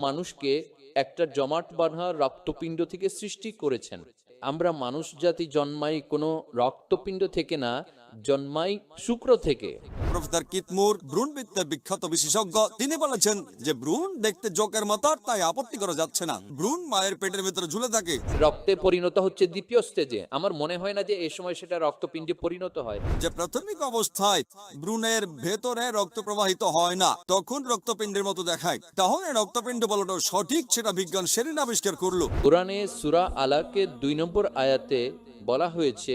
মানুষকে একটা জমাট বাঁধা রক্তপিণ্ড থেকে সৃষ্টি করেছেন। আমরা মানুষ জাতি জন্মাই কোনো রক্তপিণ্ড থেকে না জন্মাই শুক্র থেকে। প্রফেসর কিতমুর ভ্রূণবিদ্যার বিখ্যাত বিশেষজ্ঞ তিনি বলেছেন যে ভ্রূণ দেখতে জোকের মতো তাই আপত্তি করা যাচ্ছে না। ভ্রূণ মায়ের পেটের ভিতরে ঝুলে থাকে। রক্তে পরিণত হচ্ছে দ্বিতীয় স্টেজে আমার মনে হয় না যে এই সময় সেটা রক্তপিণ্ডে পরিণত হয়। যে প্রাথমিক অবস্থায় ভ্রূণের ভেতরে রক্ত প্রবাহিত হয় না তখন রক্তপিণ্ডের মতো দেখায়। তাহলে রক্তপিণ্ড বলাটা সঠিক সেটা বিজ্ঞান সেদিন আবিষ্কার করল। কোরআনে সুরা আলাকে দুই নম্বর আয়াতে বলা হয়েছে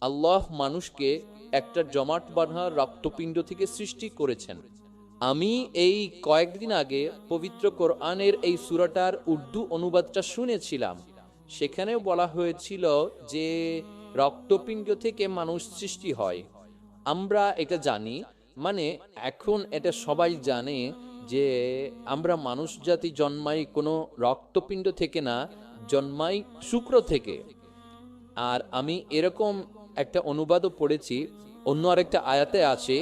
আল্লাহ মানুষকে একটা জমাট বাঁধা রক্তপিণ্ড থেকে সৃষ্টি করেছেন। আমি এই কয়েকদিন আগে পবিত্র কোরআনের এই সুরাটার উর্দু অনুবাদটা শুনেছিলাম। সেখানেও বলা হয়েছিল যে রক্তপিণ্ড থেকে মানুষ সৃষ্টি হয়। আমরা এটা জানি মানে এখন এটা সবাই জানে যে আমরা মানুষ জাতি জন্মাই কোনো রক্তপিণ্ড থেকে না, জন্মাই শুক্র থেকে। আর আমি এরকম একটা অনুবাদও পড়েছি, অন্য আরেকটা আয়াতে আছে,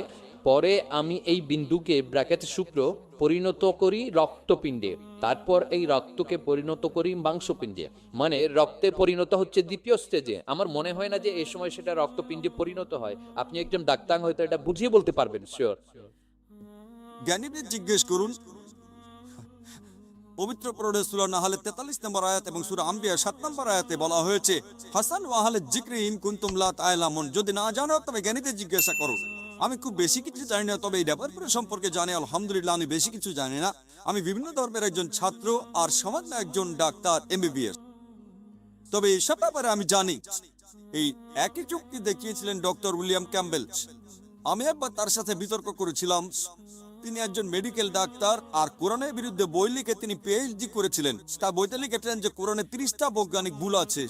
পরে আমি এই বিন্দুকে, ব্র্যাকেটে শুক্র পরিণত করি রক্তপিণ্ডে, তারপর এই রক্তকে পরিণত করি মাংসপিণ্ডে। মানে রক্তে পরিণত হচ্ছে দ্বিতীয় স্টেজে আমার মনে হয় না যে এই সময় সেটা রক্তপিণ্ডে পরিণত হয়। আপনি একজন ডাক্তার হয়তো এটা বুঝিয়ে বলতে পারবেন শিওর জ্ঞানীদের জিজ্ঞেস করুন পবিত্র প্রণে সুরা নাহালে তেতাল্লিশ নম্বর আয়াত এবং সুরা আম্বিয়া সাত নম্বর আয়াতে বলা হয়েছে, হাসান ওয়াহালে জিক্রি ইন কুন্তুমলা তাইলামন যদি না জানো, তবে জ্ঞানীদের জিজ্ঞাসা করো। আমি খুব বেশি কিছু জানি না, তবে এই ব্যাপারগুলো সম্পর্কে জানি, আলহামদুলিল্লাহ, আমি বেশি কিছু জানি না। আমি বিভিন্ন ধর্মের একজন ছাত্র আর সামান্য একজন ডাক্তার, এমবিবিএস। তবে এসব ব্যাপারে আমি জানি। এই একই চুক্তি দেখিয়েছিলেন ডক্টর উইলিয়াম ক্যাম্বেল আমি একবার তার সাথে বিতর্ক করেছিলাম। তিনি একজন মেডিকেল ডাক্তার আর কোরআনের বিরুদ্ধে বই লিখে তিনি পিএইচডি করেছিলেন। তার বইতে লিখেছিলেন যে কোরআনে তিরিশটা বৈজ্ঞানিক ভুল আছে।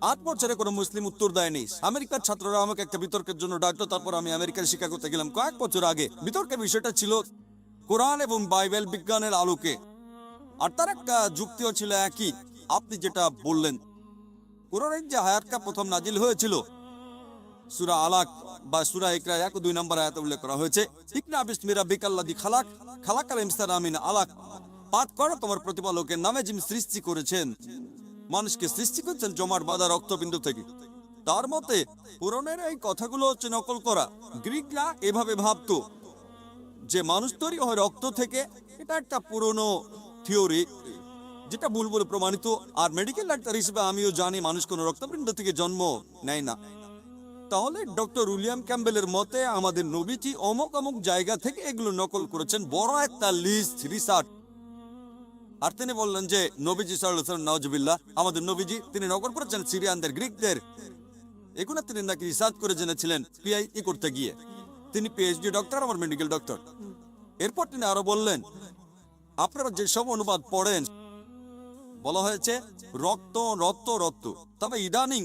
আট বছরে কোনো মুসলিম উত্তর দেয়নি। আমেরিকার ছাত্ররা আমাকে একটা বিতর্কের জন্য ডাকলো, তারপর আমি আমেরিকার শিক্ষা করতে গেলাম। কয়েক বছর আগে বিতর্কের বিষয়টা ছিল কোরআন এবং বাইবেল বিজ্ঞানের আলোকে। আর তার একটা যুক্তিও ছিল একই। আপনি যেটা বললেন, কোরআনের যে হায়াতটা প্রথম নাজিল হয়েছিল সুরা আলাক বা সুরা ইকরা এক দুই নম্বর আয়াতে উল্লেখ করা হয়েছে ইকনা বিসমিরা বিকাল্লাদি খালাক, খালাকাল ইমসান আমিন আলাক। পাঠ করো, তোমার প্রতিপালকের নামে যিনি সৃষ্টি করেছেন, মানুষকে সৃষ্টি করছেন জমাট বাঁধা রক্তবিন্দু থেকে। তার মতে পুরনের এই কথাগুলো হচ্ছে নকল করা। গ্রিকরা এভাবে ভাবতো যে মানুষ তৈরি হয় রক্ত থেকে, এটা একটা পুরনো থিওরি, যেটা ভুল বলে প্রমাণিত। আর মেডিকেল ডাক্তার হিসেবে আমিও জানি, মানুষ কোনো রক্তপিণ্ড থেকে জন্ম নেয় না। তাহলে ডক্টর উইলিয়াম ক্যাম্বেলের মতে আমাদের নবীজি অমুক অমুক জায়গা থেকে এগুলো নকল করেছেন, বড় একটা লিস্ট রিসার্চ আর তিনি বললেন যে, নবীজি সাল্লাম নওয়াজবিল্লাহ আমাদের নবীজি, তিনি নকল করেছেন সিরিয়ানদের, গ্রিকদের। এগুলো তিনি নাকি রিসার্চ করে জেনেছিলেন পিআইই করতে গিয়ে। তিনি পিএইচডি ডক্টর আমার মেডিকেল ডক্টর এরপর তিনি আরও বললেন, আপনারা যেসব অনুবাদ পড়েন, বলা হয়েছে রক্ত রক্ত রক্ত। তবে ইদানিং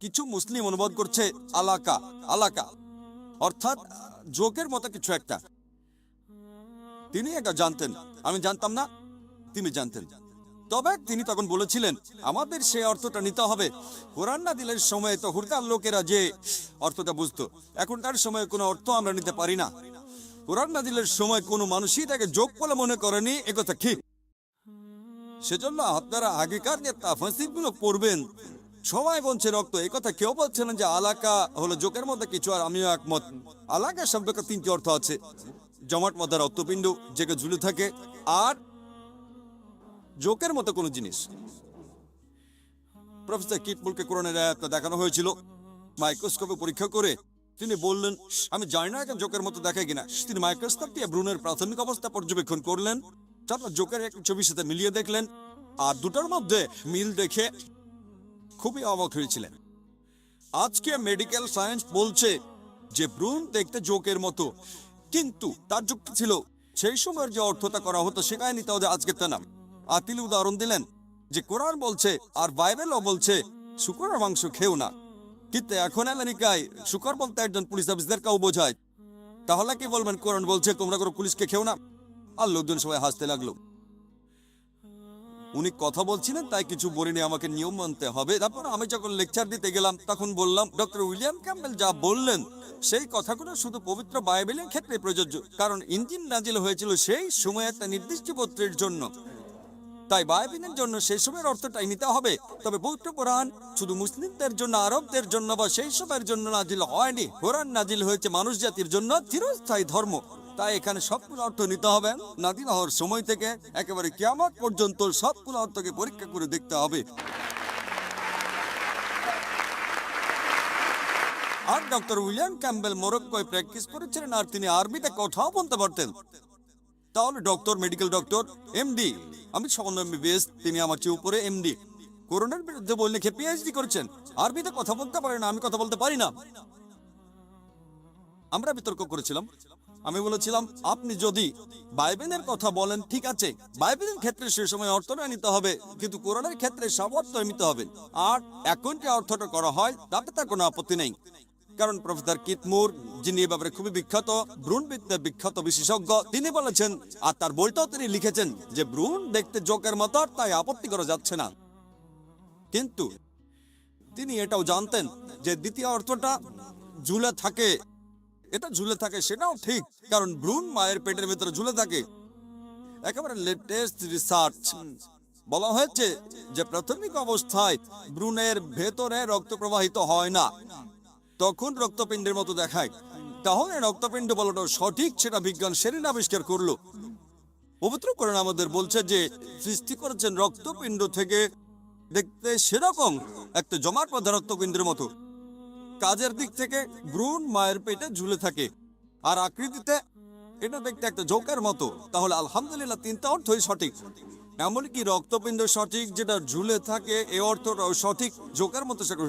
কিছু মুসলিম অনুবাদ করছে আলাকা আলাকা। অর্থাৎ যোগের মতো কিছু একটা। তিনি এটা জানতেন। আমি জানতাম না, তিনি জানতেন। তবে তিনি তখন বলেছিলেন, আমাদের সেই অর্থটা নিতে হবে। কোরআন না দিলের সময় তো হুরকার লোকেরা যে অর্থটা বুঝতো এখনকার সময় কোনো অর্থ আমরা নিতে পারি না। কোরআন না দিলের সময় কোনো মানুষই তাকে যোগ বলে মনে করেনি একথা ঠিক। সেজন্য আপনারা আগেকার যে তাফাসিরগুলো পড়বেন সবাই বলছে রক্ত, এই কথা কেউ বলছে যে আলাকা হলো জোকের মধ্যে কিছু, আর আমিও একমত। আলাকা শব্দকে তিনটি অর্থ আছে। জমাট মধ্যে রক্তপিণ্ড জেগে ঝুলে থাকে, আর জোকের মতো কোনো জিনিস। প্রফেসর কিটমুলকে কোরআনের আয়াতটা দেখানো হয়েছিল। মাইক্রোস্কোপে পরীক্ষা করে তিনি বললেন, আমি জানি না এখন জোকের মতো দেখায় কিনা। তিনি মাইক্রোস্কোপ দিয়ে ভ্রূণের প্রাথমিক অবস্থা পর্যবেক্ষণ করলেন। তারপর জোকের এক ছবির সাথে মিলিয়ে দেখলেন, আর দুটোর মধ্যে মিল দেখে খুবই অবাক হয়েছিলেন। আজকে মেডিকেল সায়েন্স বলছে যে ভ্রূণ দেখতে জোকের মতো, কিন্তু তার যুক্তি ছিল, সেই সময়ের যে অর্থটা করা হতো সেখানে নিতে হবে আজকে তা নাম আর তিনি উদাহরণ দিলেন যে কোরআন বলছে আর বাইবেলও বলছে, শুকরের মাংস খেও না। কিন্তু এখন আমেরিকায় শুকর বলতে একজন পুলিশ অফিসারকেও বোঝায়। তাহলে কি বলবেন, কোরআন বলছে তোমরা কোনো পুলিশকে খেও না? আর লোকজন সবাই হাসতে লাগল। উনি কথা বলছিলেন, তাই কিছু বলিনি, আমাকে নিয়ম মানতে হবে। তারপর আমি যখন লেকচার দিতে গেলাম, তখন বললাম ডক্টর উইলিয়াম ক্যাম্বেল যা বললেন, সেই কথাগুলো শুধু পবিত্র বাইবেলের ক্ষেত্রে প্রযোজ্য, কারণ ইঞ্জিন নাজিল হয়েছিল সেই সময় একটা নির্দিষ্ট পত্রের জন্য। তাই বাইবেলের জন্য সেই সময়ের অর্থটাই নিতে হবে। তবে পবিত্র কোরআন শুধু মুসলিমদের জন্য, আরবদের জন্য বা সেই সময়ের জন্য নাজিল হয়নি। কোরআন নাজিল হয়েছে মানুষ জাতির জন্য চিরস্থায়ী ধর্ম। তাই এখানে সবগুলো অর্থ নিতে হবে। নাজিল হওয়ার সময় থেকে একেবারে কিয়ামত পর্যন্ত সবগুলো অর্থকে পরীক্ষা করে দেখতে হবে। আর ডক্টর উইলিয়াম ক্যাম্বেল মোরক্কোয় প্র্যাকটিস করেছিলেন আর তিনি আরবিতে কথাও বলতে পারতেন। তাহলে ডক্টর, মেডিকেল ডক্টর, এমডি, আমি সামান্য এমবিবিএস তিনি আমার চেয়ে উপরে এমডি। করোনার বিরুদ্ধে বই লিখে পিএইচডি করেছেন? আরবিতে কথা বলতে পারেন আমি কথা বলতে পারি না। আমরা বিতর্ক করেছিলাম। আমি বলেছিলাম, আপনি যদি বাইবেলের কথা বলেন, ঠিক আছে। বাইবেলের ক্ষেত্রে সে সময় অর্থটা নিতে হবে, কিন্তু কোরআনের ক্ষেত্রে সব অর্থ নিতে হবে। আর এখন যে অর্থটা করা হয়, তাতে তার কোনো আপত্তি নেই। কারণ প্রফেসর কিতমুর যিনি এ ব্যাপারে খুবই বিখ্যাত, ভ্রূণবিদ্যার বিখ্যাত বিশেষজ্ঞ, তিনি বলেছেন, আর তার বইটাও তিনি লিখেছেন যে ভ্রূণ দেখতে জোকের মতো তাই আপত্তি করা যাচ্ছে না। কিন্তু তিনি এটাও জানতেন যে দ্বিতীয় অর্থটা ঝুলে থাকে। এটা ঝুলে থাকে সেটাও ঠিক, কারণ ভ্রূণ মায়ের পেটের ভেতরে ঝুলে থাকে। একেবারে লেটেস্ট রিসার্চ বলা হয়েছে যে প্রাথমিক অবস্থায় ভ্রূণের ভেতরে রক্ত প্রবাহিত হয় না। তখন রক্তপিণ্ডের মতো দেখায়। তাহলে রক্তপিণ্ড বলাটা সঠিক সেটা বিজ্ঞান সেদিন আবিষ্কার করল। পবিত্র করেন আমাদের বলছে যে সৃষ্টি করেছেন রক্তপিণ্ড থেকে দেখতে সেরকম একটা জমাট বাঁধা রক্তপিণ্ডের মতো। কাজের দিক থেকে ভ্রূণ মায়ের পেটে ঝুলে থাকে। আর আকৃতিতে এটা দেখতে একটা জোকের মতো। তাহলে আলহামদুলিল্লাহ তিনটা অর্থই সঠিক। এমনকি রক্তপিণ্ড সঠিক, যেটা ঝুলে থাকে, এ অর্থটাও সঠিক। জোকের মতো সেটা